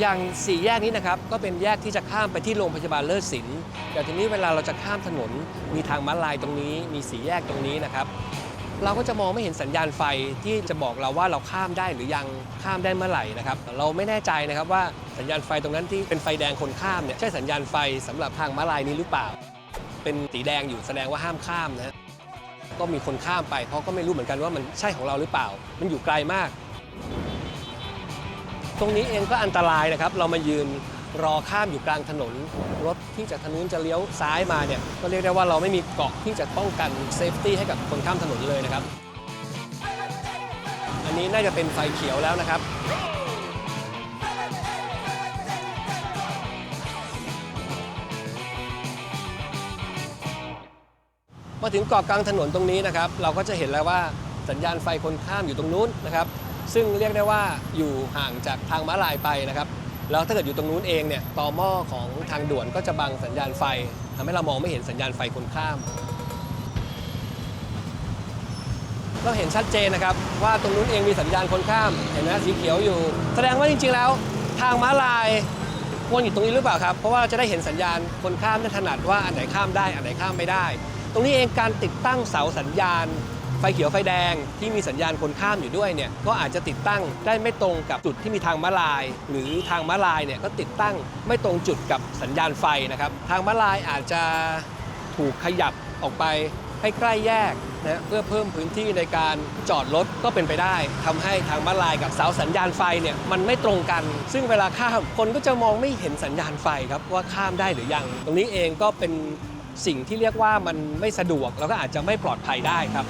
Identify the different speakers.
Speaker 1: อย่างสี่แยกนี้นะครับก็เป็นแยกที่จะข้ามไปที่โรงพยาบาลเลิศศิลป์แต่ทีนี้เวลาเราจะข้ามถนน มีทางม้าลายตรงนี้ มีสี่แยกตรงนี้นะครับเราก็จะมองไม่เห็นสัญญาณไฟที่จะบอกเราว่าเราข้ามได้หรือยังข้ามได้เมื่อไหร่นะครับ เราไม่แน่ใจนะครับว่าสัญญาณไฟตรงนั้นที่เป็นไฟแดงคนข้ามเนี่ยใช่สัญญาณไฟสำหรับทางม้าลายนี้หรือเปล่า เป็นสีแดงอยู่แสดงว่าห้ามข้ามนะฮะก็มีคนข้ามไปเขาก็ไม่รู้เหมือนกันว่ามันใช่ของเราหรือเปล่า มันอยู่ไกลมาก ตรงนี้เองก็อันตรายนะครับ เรามายืนรอข้ามอยู่กลางถนน รถที่จากทางนู้นจะเลี้ยวซ้ายมาเนี่ยก็เรียกได้ว่าเราไม่มีเกาะที่จะป้องกันเซฟตี้ให้กับคนข้ามถนนเลยนะครับ อันนี้น่าจะเป็นไฟเขียวแล้วนะครับมาถึงเกาะกลางถนนตรงนี้นะครับ เราก็จะเห็นแล้วว่าสัญญาณไฟคนข้ามอยู่ตรงนู้นนะครับ ซึ่งเรียกได้ว่าอยู่ห่างจากทางม้าลายไปนะครับ แล้วถ้าเกิดอยู่ตรงนู้นเองเนี่ยต่อหม้อของทางด่วนก็จะบังสัญญาณไฟทำให้เรามองไม่เห็นสัญญาณไฟคนข้าม เราเห็นชัดเจนนะครับว่าตรงนู้นเองมีสัญญาณคนข้าม เห็นไหมสีเขียวอยู่ แสดงว่าจริง ๆ แล้ว ทางม้าลายควรอยู่ตรงนี้หรือเปล่าครับ เพราะว่าเราจะได้เห็นสัญญาณคนข้ามได้ถนัดว่าอันไหนข้ามได้ อันไหนข้ามไม่ได้ ตรงนี้เองการติดตั้งเสาสัญญาณ ฟเขียวไฟแดงที่มีสัญญาณคนข้ามอยู่ด้วยเนี่ยก็อาจจะติดตั้งได้ไม่ตรงกับจุดที่มีทางม้าลาย หรือทางม้าลายเนี่ยก็ติดตั้งไม่ตรงจุดกับสัญญาณไฟนะครับ ทางม้าลายอาจจะถูกขยับออกไปให้ใกล้แยกนะเพื่อเพิ่มพื้นที่ในการจอดรถก็เป็นไปได้ทำให้ทางม้าลายกับเสาสัญญาณไฟเนี่ยมันไม่ตรงกัน ซึ่งเวลาข้ามคนก็จะมองไม่เห็นสัญญาณไฟครับว่าข้ามได้หรือยัง ตรงนี้เองก็เป็น สิ่งที่เรียกว่ามันไม่สะดวกแล้วก็อาจจะไม่ปลอดภัยได้ครับ